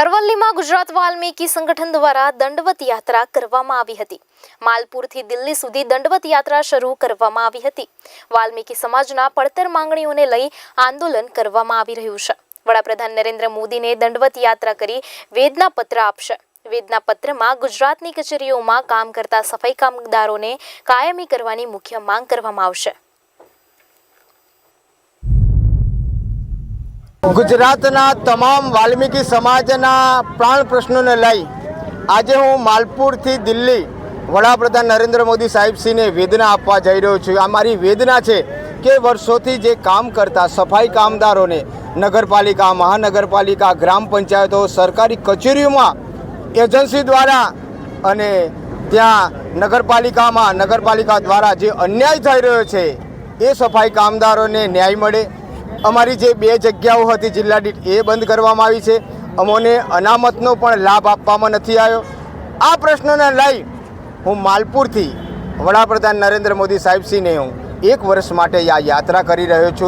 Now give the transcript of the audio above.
અરવલ્લીમાં ગુજરાત વાલ્મીકી સંગઠન દ્વારા દંડવત યાત્રા કરવામાં આવી હતી. માલપુરથી દિલ્હી સુધી દંડવત યાત્રા શરૂ કરવામાં આવી હતી. વાલ્મીકી સમાજના પડતર માંગણીઓને લઈ આંદોલન કરવામાં આવી રહ્યું છે. વડાપ્રધાન નરેન્દ્ર મોદીને દંડવત યાત્રા કરી વેદના પત્ર આપશે. વેદના પત્રમાં ગુજરાતની કચેરીઓમાં કામ કરતા સફાઈ કામદારોને કાયમી કરવાની મુખ્ય માંગ કરવામાં આવશે. ગુજરાતના તમામ વાલ્મીકી સમાજના પ્રાણ પ્રશ્નોને લઈ આજે હું માલપુરથી દિલ્હી વડાપ્રધાન નરેન્દ્ર મોદી સાહેબશ્રીને વેદના આપવા જઈ રહ્યો છું. આ મારી વેદના છે કે વર્ષોથી જે કામ કરતા સફાઈ કામદારોને નગરપાલિકા, મહાનગરપાલિકા, ગ્રામ પંચાયતો, સરકારી કચેરીઓમાં એજન્સી દ્વારા અને ત્યાં નગરપાલિકામાં નગરપાલિકા દ્વારા જે અન્યાય થઈ રહ્યો છે એ સફાઈ કામદારોને ન્યાય મળે. અમારી જે બે જગ્યાઓ હતી જિલ્લા દીઠ એ બંધ કરવામાં આવી છે. અમોને અનામતનો પણ લાભ આપવામાં નથી આવ્યો. આ પ્રશ્નોને લઈ હું માલપુરથી વડાપ્રધાન નરેન્દ્ર મોદી સાહેબશ્રીને હું એક વર્ષ માટે આ યાત્રા કરી રહ્યો છું.